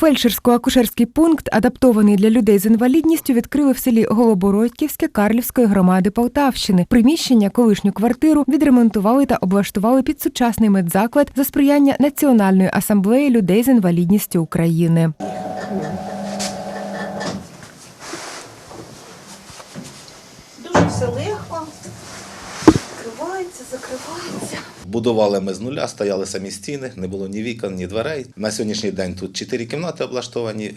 Фельдшерсько-акушерський пункт, адаптований для людей з інвалідністю, відкрили в селі Голобородьківське Карлівської громади Полтавщини. Приміщення, колишню квартиру відремонтували та облаштували під сучасний медзаклад за сприяння Національної асамблеї людей з інвалідністю України. Дуже все легко. Відкривається, закривається. Будували ми з нуля, стояли самі стіни, не було ні вікон, ні дверей. На сьогоднішній день тут чотири кімнати облаштовані.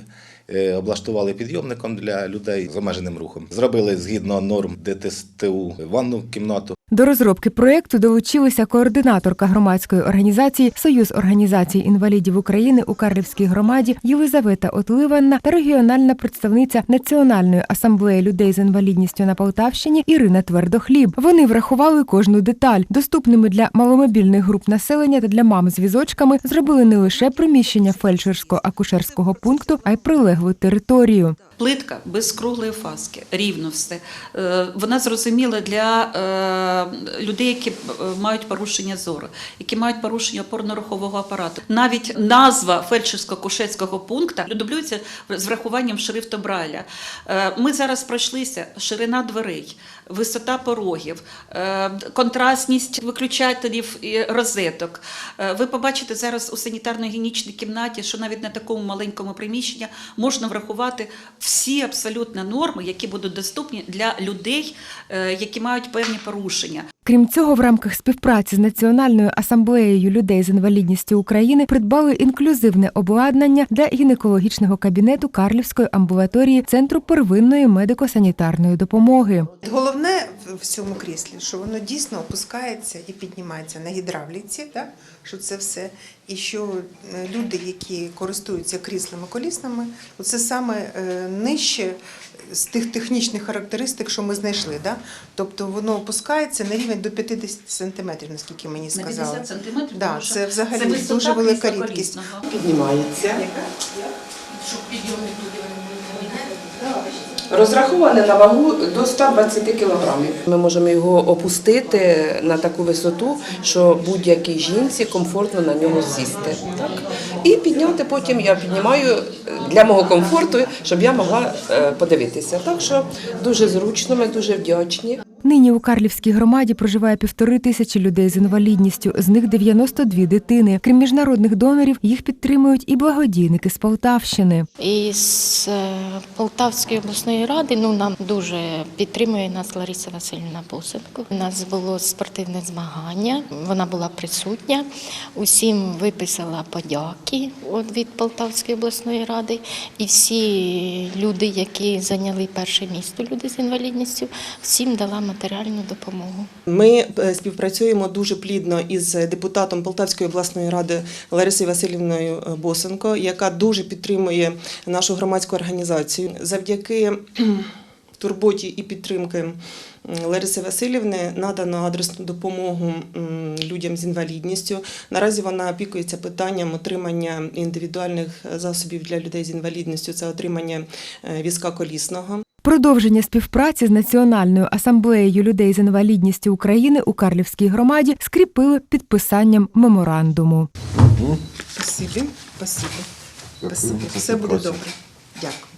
е, Облаштували підйомником для людей з обмеженим рухом. Зробили згідно норм ДТСТУ ванну кімнату. До розробки проєкту долучилися координаторка громадської організації Союз організацій інвалідів України у Карлівській громаді Єлизавета Отливанна та регіональна представниця Національної асамблеї людей з інвалідністю на Полтавщині Ірина Твердохліб. Вони врахували кожну деталь. Доступними для маломобільних груп населення та для мам з візочками зробили не лише приміщення фельдшерсько-акушерського пункту, а й прилеглу територію. Плитка без круглої фаски, рівно все. Е, Вона зрозуміла для е, людей, які е, мають порушення зору, які мають порушення опорно-рухового апарату. Навіть назва фельдшерсько-кушетського пункту дублюється з врахуванням шрифту Брайля. Е, Ми зараз пройшлися ширина дверей, висота порогів, е, контрастність виключателів і розеток. Ви побачите зараз у санітарно-гігієнічній кімнаті, що навіть на такому маленькому приміщенні можна врахувати всі абсолютно норми, які будуть доступні для людей, які мають певні порушення. Крім цього, в рамках співпраці з Національною асамблеєю людей з інвалідністю України придбали інклюзивне обладнання для гінекологічного кабінету Карлівської амбулаторії Центру первинної медико-санітарної допомоги. Головне в цьому кріслі, що воно дійсно опускається і піднімається на гідравліці, да? що це все. І що е, люди, які користуються кріслами колісними, це саме е, нижче з тих технічних характеристик, що ми знайшли. Да? Тобто воно опускається на рівень до 50 сантиметрів, наскільки мені На сказали. 50 сантиметрів, Да, тому це взагалі це дуже велика рідкість. піднімається. Щоб підйомник Розраховане на вагу до 120 кілограмів. Ми можемо його опустити на таку висоту, що будь-якій жінці комфортно на нього сісти. Так? І підняти потім я піднімаю для мого комфорту, щоб я могла е, подивитися. Так що дуже зручно, ми дуже вдячні. Нині у Карлівській громаді проживає півтори тисячі людей з інвалідністю, з них 92 дитини. Крім міжнародних донорів, їх підтримують і благодійники з Полтавщини. І з е, Полтавської обласної ради ну нам дуже підтримує нас Лариса Васильівна Босенко. У нас було спортивне змагання. Вона була присутня. Усім виписала подяки від Полтавської обласної ради. І всі люди, які зайняли перше місто, люди з інвалідністю, всім дала матеріальну допомогу. Ми е, співпрацюємо дуже плідно із депутатом Полтавської обласної ради Ларисою Васильівною е, Босенко, яка дуже підтримує нашу громадську організацію. Завдяки турботі і підтримки Лариси Васильівни надано адресну допомогу людям з інвалідністю. Наразі вона опікується питанням отримання індивідуальних засобів для людей з інвалідністю. Це отримання е, візка колісного. Продовження співпраці з Національною асамблеєю людей з інвалідністю України у Карлівській громаді скріпили підписанням меморандуму. Спасибі, спасибі, спасибі. Все буде добре. Дякую.